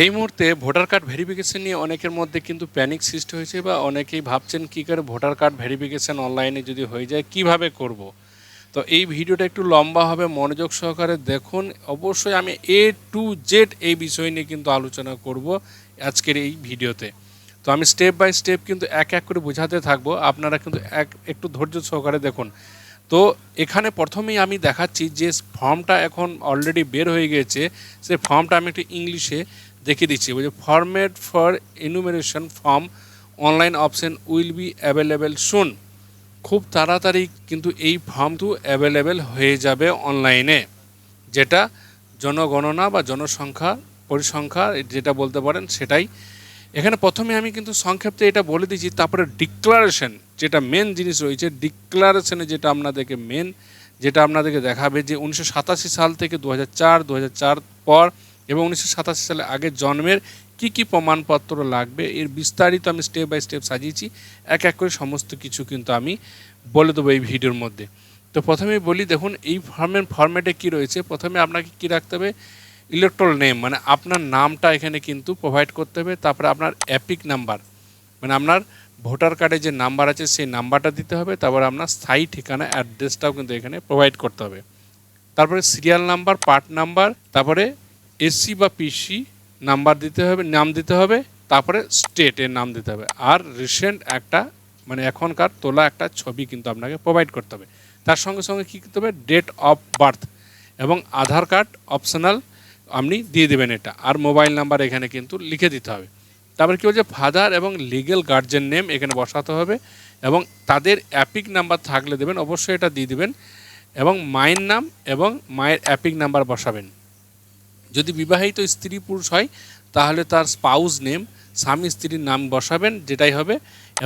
এই মুহূর্তে voter card verification নিয়ে অনেকের মধ্যে কিন্তু প্যানিক সৃষ্টি হয়েছে বা অনেকেই ভাবছেন কী করে ভোটার কার্ড ভেরিফিকেশন অনলাইনে যদি হয়ে যায়, কীভাবে করব। তো এই ভিডিওটা একটু লম্বা হবে, মনোযোগ সহকারে দেখুন। অবশ্যই আমি এ টু জেড এই বিষয় নিয়ে কিন্তু আলোচনা করব আজকের এই ভিডিওতে। তো আমি স্টেপ বাই স্টেপ কিন্তু এক এক করে বোঝাতে থাকব। আপনারা কিন্তু এক, একটু ধৈর্য সহকারে দেখুন। তো এখানে প্রথমেই আমি দেখাচ্ছি যে ফর্মটা এখন অলরেডি বের হয়ে গেছে। সে ফর্মটা আমি একটু ইংলিশে দেখিয়ে দিচ্ছি বলছে format for enumeration form online option will be available soon খুব তাড়াতাড়ি কিন্তু এই ফর্মটু অ্যাভেলেবেল হয়ে যাবে অনলাইনে যেটা জনগণনা বা জনসংখ্যা, পরিসংখ্যা যেটা বলতে পারেন সেটাই। এখানে প্রথমে আমি কিন্তু সংক্ষেপে এটা বলে দিচ্ছি, তারপরে ডিক্লারেশন যেটা মেন জিনিস রয়েছে ডিক্লারেশনে যেটা আপনাদেরকে মেন যেটা আপনাদেরকে দেখাবে যে উনিশশো সাতাশি সাল থেকে দু হাজার পর এবং উনিশশো সাতাশি সালে আগে জন্মের কি কি প্রমাণপত্র লাগবে, এর বিস্তারিত আমি স্টেপ বাই স্টেপ সাজিয়েছি। এক এক করে সমস্ত কিছু কিন্তু আমি বলে দেবো এই ভিডিওর মধ্যে। তো প্রথমেই বলি, দেখুন, এই ফর্মের ফর্ম্যাটে কি রয়েছে? প্রথমে আপনাকে কি রাখতে হবে? ইলেকট্রল নেম মানে আপনার নামটা এখানে কিন্তু প্রোভাইড করতে হবে। তারপরে আপনার অ্যাপিক নাম্বার মানে আপনার ভোটার কার্ডে যে নাম্বার আছে, সেই নাম্বারটা দিতে হবে। তারপরে আপনার স্থায়ী ঠিকানা অ্যাড্রেসটাও কিন্তু এখানে প্রোভাইড করতে হবে। তারপরে সিরিয়াল নাম্বার পার্ট নাম্বার তারপরে এসসি বা পিসি নাম্বার দিতে হবে, নাম দিতে হবে, তারপরে স্টেটের নাম দিতে হবে। আর রিসেন্ট একটা মানে এখনকার তোলা একটা ছবি কিন্তু আপনাকে প্রোভাইড করতে হবে। তার সঙ্গে সঙ্গে কী করতে হবে? ডেট অফ বার্থ এবং আধার কার্ড অপশনাল আপনি দিয়ে দেবেন এটা। আর মোবাইল নাম্বার এখানে কিন্তু লিখে দিতে হবে। তারপরে কী বলছে? ফাদার এবং লিগেল গার্জেন নেম এখানে বসাতে হবে এবং তাদের অ্যাপিক নাম্বার থাকলে দেবেন, অবশ্যই এটা দিয়ে দেবেন এবং মায়ের নাম এবং মায়ের অ্যাপিক নাম্বার বসাবেন। যদি বিবাহিত স্ত্রী পুরুষ হয়, তাহলে তার স্পাউস নেম স্বামী স্ত্রীর নাম বসাবেন, যেটাই হবে,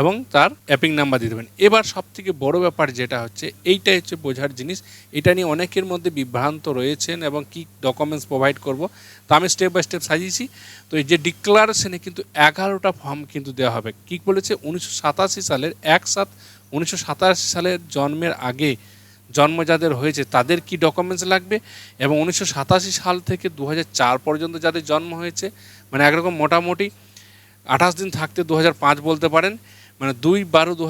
এবং তার অ্যাপিং নাম্বার দিয়ে দেবেন। এবার সবথেকে বড় ব্যাপার যেটা হচ্ছে, এইটাই হচ্ছে বোঝার জিনিস। এটা নিয়ে অনেকের মধ্যে বিভ্রান্ত রয়েছেন এবং কি ডকুমেন্টস প্রোভাইড করব, তো আমি স্টেপ বাই স্টেপ সাজিয়েছি। তো এই যে ডিক্লারেশনে কিন্তু এগারোটা ফর্ম কিন্তু দেওয়া হবে। কী বলেছে? উনিশশো সাতাশি সালের এক সাত, উনিশশো সাতাশি সালের জন্মের আগে জন্ম যাদের হয়েছে, তাদের কি ডকুমেন্টস লাগবে? এবং উনিশশো সাতাশি সাল থেকে দু পর্যন্ত যাদের জন্ম হয়েছে মানে একরকম মোটামুটি আঠাশ দিন থাকতে দু বলতে পারেন মানে দুই বারো দু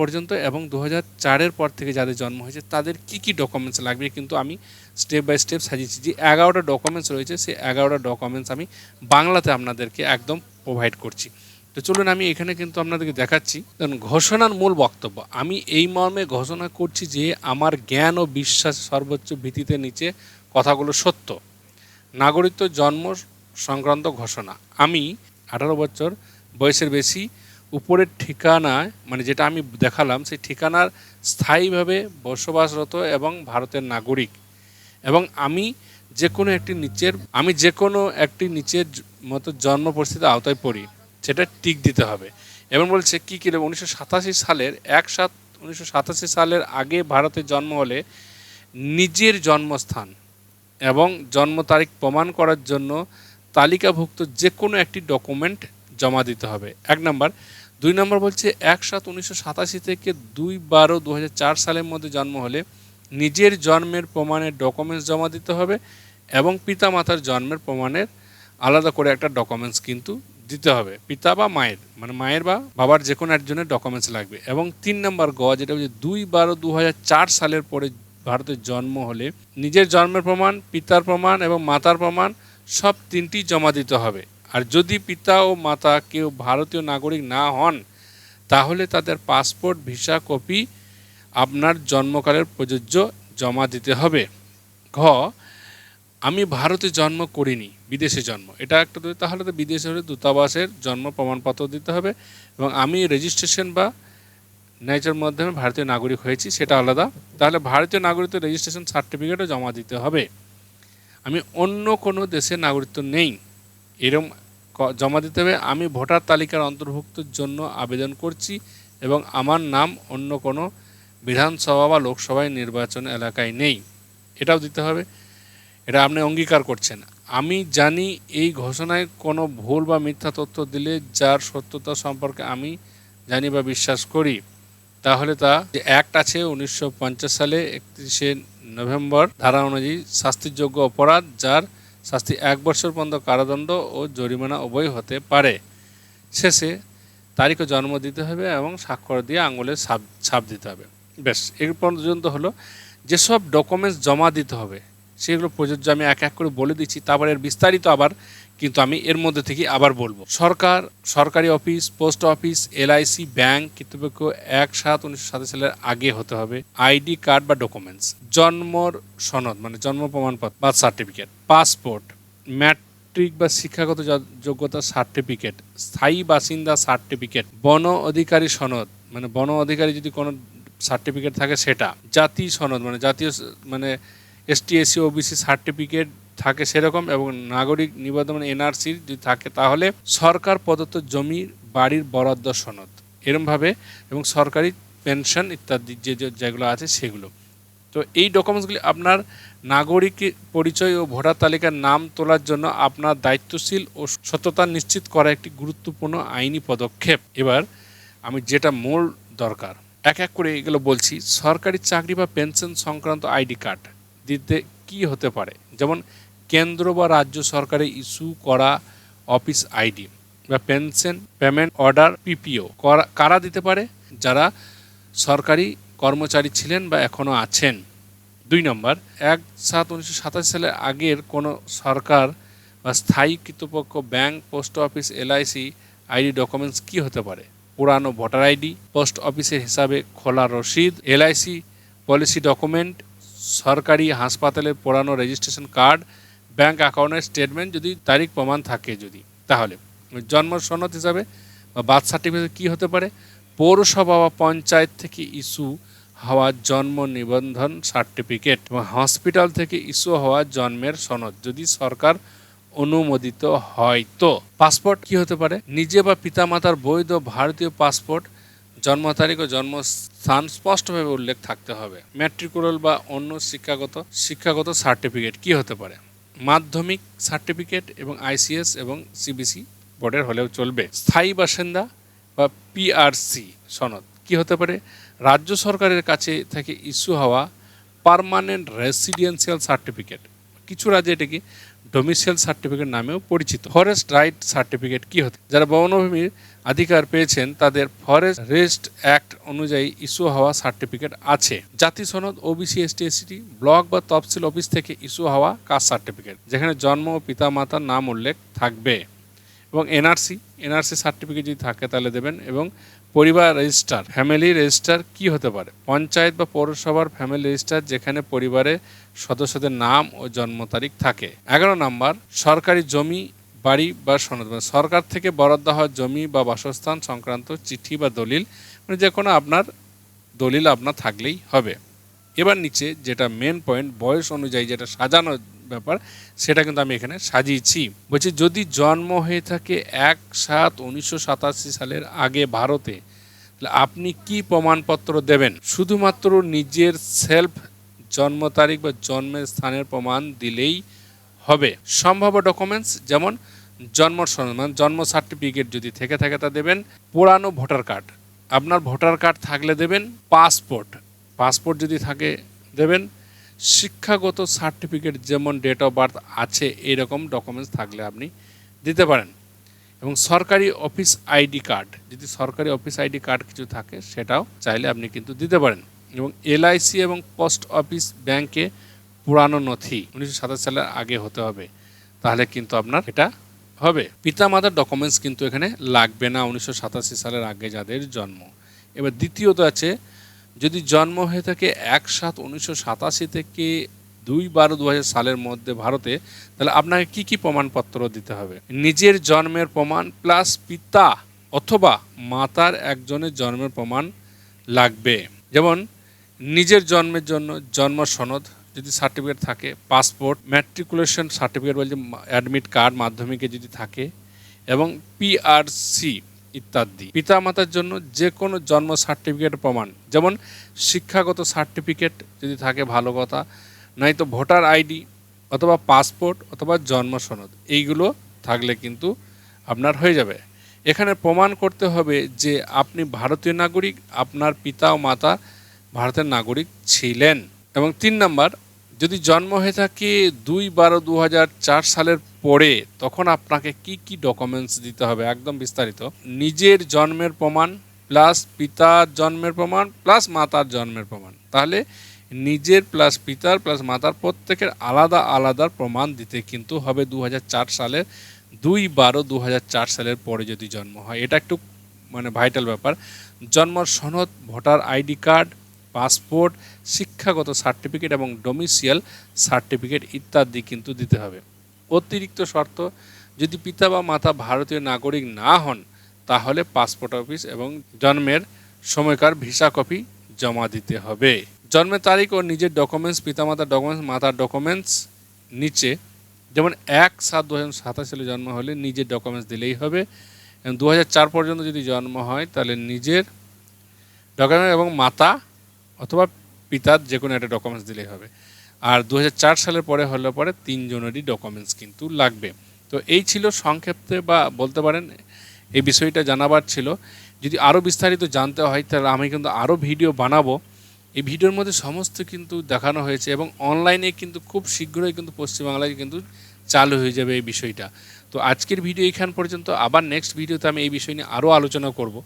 পর্যন্ত এবং দু চারের পর থেকে যাদের জন্ম হয়েছে, তাদের কি কি ডকুমেন্টস লাগবে? কিন্তু আমি স্টেপ বাই স্টেপ সাজিয়েছি। যে এগারোটা ডকুমেন্টস রয়েছে, সেই এগারোটা ডকুমেন্টস আমি বাংলাতে আপনাদেরকে একদম প্রোভাইড করছি। তো চলুন আমি এখানে কিন্তু আপনাদেরকে দেখাচ্ছি। কারণ ঘোষণার মূল বক্তব্য, আমি এই মর্মে ঘোষণা করছি যে আমার জ্ঞান ও বিশ্বাস সর্বোচ্চ ভিত্তিতে নিচে কথাগুলো সত্য। নাগরিকত্ব জন্ম সংক্রান্ত ঘোষণা। আমি আঠারো বছর বয়সের বেশি, উপরের ঠিকানায় মানে যেটা আমি দেখালাম, সেই ঠিকানার স্থায়ীভাবে বসবাসরত এবং ভারতের নাগরিক। এবং আমি যে কোনো একটি নিচের, আমি যে কোনো একটি নিচের মতো জন্ম পরিস্থিতির আওতায় পড়ি। সেটা টিক দিতে হবে। এবং বলছে কী কী উনিশশো সাতাশি সালের এক সাত, উনিশশো সাতাশি সালের আগে ভারতে জন্ম হলে নিজের জন্মস্থান এবং জন্ম তারিখ প্রমাণ করার জন্য তালিকাভুক্ত যে কোনো একটি ডকুমেন্ট জমা দিতে হবে। এক নম্বর। দুই নম্বর বলছে এক সাত, উনিশশো সাতাশি থেকে দুই বারো দু সালের মধ্যে জন্ম হলে নিজের জন্মের প্রমাণের ডকুমেন্টস জমা দিতে হবে এবং পিতামাতার জন্মের প্রমাণের আলাদা করে একটা ডকুমেন্টস কিন্তু দিতে হবে। পিতা বা মায়ের মানে মায়ের বা বাবার যে কোনো একজনের ডকুমেন্টস লাগবে। এবং তিন নম্বর গ, যেটা হচ্ছে দুই বারো দু সালের পরে ভারতের জন্ম হলে নিজের জন্মের প্রমাণ, পিতার প্রমাণ এবং মাতার প্রমাণ সব তিনটি জমা দিতে হবে। আর যদি পিতা ও মাতা কেউ ভারতীয় নাগরিক না হন, তাহলে তাদের পাসপোর্ট, ভিসা, কপি আপনার জন্মকালের প্রযোজ্য জমা দিতে হবে। ঘ আমি ভারতে জন্ম করিনি, বিদেশে জন্ম। এটা একটা তাহলে তো বিদেশে হলে দূতাবাসের জন্ম প্রমাণপত্র দিতে হবে এবং আমি রেজিস্ট্রেশন বা ন্যাচার মাধ্যমে ভারতীয় নাগরিক হয়েছি, সেটা আলাদা। তাহলে ভারতীয় নাগরিকত্ব রেজিস্ট্রেশন সার্টিফিকেটও জমা দিতে হবে। আমি অন্য কোনো দেশের নাগরিকত্ব নেই, এরম জমা দিতে হবে। আমি ভোটার তালিকার অন্তর্ভুক্তর জন্য আবেদন করছি এবং আমার নাম অন্য কোনো বিধানসভা বা লোকসভায় নির্বাচন এলাকায় নেই। এটাও দিতে হবে। এটা আপনি অঙ্গীকার করছেন। আমি জানি এই ঘোষণায় কোনো ভুল বা মিথ্যা তথ্য দিলে যার সত্যতা সম্পর্কে আমি জানি বা বিশ্বাস করি, তাহলে তা যে অ্যাক্ট আছে উনিশশো পঞ্চাশ সালে একত্রিশে নভেম্বর ধারা অনুযায়ী শাস্তিযোগ্য অপরাধ যার শাস্তি এক বছর পর্যন্ত কারাদণ্ড ও জরিমানা উভয় হতে পারে। শেষে তারিখ জন্ম দিতে হবে এবং স্বাক্ষর দিয়ে আঙুলের ছাপ ছাপ দিতে হবে। বেশ এর পর্যন্ত হলো যেসব ডকুমেন্টস জমা দিতে হবে। সেগুলো প্রযোজ্য আমি এক এক করে বলে দিচ্ছি। তারপর এর বিস্তারিত আবার কিন্তু আমি এর মধ্যে থেকে আবার বলব। সরকার, সরকারি office, post office, LIC, bank কর্তৃপক্ষ এক সাত উনিশশো সাতাশ সালের আগে হতে হবে। আইডি কার্ড বা ডকুমেন্টস। জন্মর সনদ মানে জন্ম প্রমাণপত্র বার্থ সার্টিফিকেট। পাসপোর্ট, ম্যাট্রিক বা শিক্ষাগত যোগ্যতা সার্টিফিকেট। স্থায়ী বাসিন্দা সার্টিফিকেট। বন অধিকারী সনদ মানে বন অধিকারী যদি কোনো সার্টিফিকেট থাকে সেটা। জাতি সনদ মানে জাতীয় মানে এসটি এসসি ওবিসি সার্টিফিকেট থাকে সেরকম এবং নাগরিক নিবন্ধন মানে এনআরসি যদি থাকে তাহলে সরকার প্রদত্ত জমির বাড়ির বরাদ্দ সনদ এরমভাবে এবং সরকারি পেনশন ইত্যাদি যে- যেগুলো আছে সেগুলো। তো এই ডকুমেন্টসগুলি আপনার নাগরিক পরিচয় ও ভোটার তালিকার নাম তোলার জন্য আপনার দায়িত্বশীল ও সততা নিশ্চিত করা একটি গুরুত্বপূর্ণ আইনি পদক্ষেপ। এবার আমি যেটা মূল দরকার, এক এক করে এগুলো বলছি। সরকারি চাকরি বা পেনশন সংক্রান্ত আইডি কার্ড। দিতে কি হতে পারে? যেমন কেন্দ্র বা রাজ্য সরকারে ইস্যু করা অফিস আইডি বা পেনশন, পেমেন্ট অর্ডার, পিপিও কারা দিতে পারে? যারা সরকারি কর্মচারী ছিলেন বা এখনও আছেন। দুই নম্বর, এক সাত উনিশশো সাতাশ সালের আগের কোনো সরকার বা স্থায়ী কৃতপক্ষ bank, post office, LIC, ID documents কি হতে পারে? পুরানো ভোটার আইডি, পোস্ট অফিসের হিসাবে খোলা রসিদ, এলআইসি, পলিসি ডকুমেন্ট সরকারি হাসপাতালে পড়ানো রেজিস্ট্রেশন কার্ড, ব্যাংক অ্যাকাউন্টের স্টেটমেন্ট যদি তারিখ প্রমাণ থাকে যদি, তাহলে জন্ম সনদ হিসাবে বা বার্থ সার্টিফিকেট কী হতে পারে? পৌরসভা বা পঞ্চায়েত থেকে ইস্যু হওয়া জন্ম নিবন্ধন সার্টিফিকেট এবং হসপিটাল থেকে ইস্যু হওয়া জন্মের সনদ যদি সরকার অনুমোদিত হয় তো। পাসপোর্ট কি হতে পারে? নিজে বা পিতামাতার বৈধ ভারতীয় পাসপোর্ট জন্ম তারিখ ও জন্মস্থান স্পষ্টভাবে উল্লেখ থাকতে হবে। ম্যাট্রিকুলাল বা অন্য শিক্ষাগত শিক্ষাগত সার্টিফিকেট কি হতে পারে? মাধ্যমিক সার্টিফিকেট এবং আইসিএস এবং সিবিসি বোর্ডের হলেও চলবে। স্থায়ী বাসিন্দা বা পিআরসি সনদ কি হতে পারে? রাজ্য সরকারের কাছে থেকে ইস্যু হওয়া পার্মানেন্ট রেসিডেন্সিয়াল সার্টিফিকেট। কিছু রাজ্যে এটাকে ডোমিসিয়াল সার্টিফিকেট নামেও পরিচিত। ফরেস্ট রাইট সার্টিফিকেট কি হতে? যারা বনভূমির অধিকার পেয়েছেন, তাদের ফরেস্ট রেস্ট অ্যাক্ট অনুযায়ী ইস্যু হওয়া সার্টিফিকেট আছে। জাতি সনদ ওবিসি এসটি এসটি ব্লক বা তফসিল অফিস থেকে ইস্যু হওয়া কাস্ট সার্টিফিকেট যেখানে জন্ম ও পিতামাতার নাম উল্লেখ থাকবে। এবং এনআরসি এনআরসি সার্টিফিকেট যদি থাকে, তাহলে দেবেন। এবং পরিবার রেজিস্টার ফ্যামিলি রেজিস্টার কি হতে পারে? পঞ্চায়েত বা পৌরসভার ফ্যামিলি রেজিস্টার যেখানে পরিবারের সদস্যদের নাম ও জন্ম তারিখ থাকে। এগারো নাম্বার, সরকারি জমি, বাড়ি বা সনদ। মানে সরকার থেকে বরাদ্দ হওয়া জমি বা বাসস্থান সংক্রান্ত চিঠি বা দলিল মানে যে কোনো আপনার দলিল আপনার থাকলেই হবে। এবার নিচে যেটা মেন পয়েন্ট বয়স অনুযায়ী যেটা সাজানো ব্যাপার, সেটা কিন্তু আমি এখানে সাজিয়েছি। বলছি, যদি জন্ম হয়ে থাকে এক সাত উনিশশো সালের আগে ভারতে, তাহলে আপনি কি প্রমাণপত্র দেবেন? শুধুমাত্র নিজের সেলফ জন্ম তারিখ বা জন্মের স্থানের প্রমাণ দিলেই হবে। সম্ভাব্য ডকুমেন্টস যেমন জন্ম সনদ মানে জন্ম সার্টিফিকেট যদি থেকে থাকে তা দেবেন, পুরানো ভোটার কার্ড আপনার ভোটার কার্ড থাকলে দেবেন পাসপোর্ট পাসপোর্ট যদি থাকে, দেবেন। শিক্ষাগত সার্টিফিকেট যেমন ডেট অফ বার্থ আছে, এরকম ডকুমেন্টস থাকলে আপনি দিতে পারেন। এবং সরকারি অফিস আইডি কার্ড যদি সরকারি অফিস আইডি কার্ড কিছু থাকে, সেটাও চাইলে আপনি কিন্তু দিতে পারেন। এবং এলআইসি এবং পোস্ট অফিস ব্যাংকে পুরানো নথি উনিশশো সাতাশ সালের আগে হতে হবে। তাহলে কিন্তু আপনার এটা হবে। পিতামাতার ডকুমেন্টস কিন্তু এখানে লাগবে না উনিশশো সাতাশি সালের আগে যাদের জন্ম। এবার দ্বিতীয়ত আছে, যদি জন্ম হয়ে থাকে এক সাত উনিশশো সাতাশি থেকে দুই বারো দু সালের মধ্যে ভারতে, তাহলে আপনাকে কি কি প্রমাণপত্র দিতে হবে? নিজের জন্মের প্রমাণ প্লাস পিতা অথবা মাতার একজনের জন্মের প্রমাণ লাগবে। যেমন নিজের জন্মের জন্য জন্ম সনদ, যদি সার্টিফিকেট থাকে পাসপোর্ট ম্যাট্রিকুলেশন সার্টিফিকেট বলছে অ্যাডমিট কার্ড মাধ্যমিকে যদি থাকে, এবং পিআরসি ইত্যাদি। পিতামাতার জন্য যে কোনো জন্ম সার্টিফিকেট প্রমাণ, যেমন শিক্ষাগত সার্টিফিকেট যদি থাকে, ভালো কথা, নয়তো ভোটার আইডি অথবা পাসপোর্ট অথবা জন্ম সনদ, এইগুলো থাকলে কিন্তু আপনার হয়ে যাবে। এখানে প্রমাণ করতে হবে যে আপনি ভারতীয় নাগরিক, আপনার পিতা ও মাতা ভারতের নাগরিক ছিলেন। এবং তিন নম্বর, যদি জন্ম হয়ে থাকে দুই বারো দু সালের পরে, তখন আপনাকে কি কি ডকুমেন্টস দিতে হবে? একদম বিস্তারিত। নিজের জন্মের প্রমাণ প্লাস পিতার জন্মের প্রমাণ প্লাস মাতার জন্মের প্রমাণ। তাহলে নিজের প্লাস পিতার প্লাস মাতার প্রত্যেকের আলাদা আলাদা প্রমাণ দিতে কিন্তু হবে দু হাজার চার সালের, দুই বারো দু সালের পরে যদি জন্ম হয়। এটা একটু মানে ভাইটাল ব্যাপার। জন্ম সনদ, ভোটার আইডি কার্ড পাসপোর্ট, শিক্ষাগত সার্টিফিকেট এবং ডোমিসিয়াল সার্টিফিকেট ইত্যাদি কিন্তু দিতে হবে। অতিরিক্ত শর্ত, যদি পিতা বা মাতা ভারতীয় নাগরিক না হন, তাহলে পাসপোর্ট অফিস এবং জন্মের সময়কার ভিসা কপি জমা দিতে হবে। জন্মের তারিখ ও নিজের ডকুমেন্টস পিতামাতার ডকুমেন্টস মাতার ডকুমেন্টস নিচে, যেমন এক সাত দু হাজার সাতাশ সালে জন্ম হলে নিজের ডকুমেন্টস দিলেই হবে। এবং দু হাজার চার পর্যন্ত যদি জন্ম হয়, তাহলে নিজের ডকুমেন্ট এবং মাতা অথবা পিতার যে কোনো একটা ডকুমেন্টস দিলেই হবে। আর দু হাজার চার সালের পরে হলে পরে তিনজনেরই ডকুমেন্টস কিন্তু লাগবে। তো এই ছিল সংক্ষেপে বা বলতে পারেন, এই বিষয়টা জানাবার ছিল। যদি আরও বিস্তারিত জানতে হয়, তাহলে আমি কিন্তু আরও ভিডিও বানাবো। এই ভিডিওর মধ্যে সমস্ত কিন্তু দেখানো হয়েছে এবং অনলাইনে কিন্তু খুব শীঘ্রই কিন্তু পশ্চিমবাংলায় কিন্তু চালু হয়ে যাবে এই বিষয়টা। তো আজকের ভিডিও এখান পর্যন্ত। আবার নেক্সট ভিডিওতে আমি এই বিষয় নিয়ে আরও আলোচনা করব।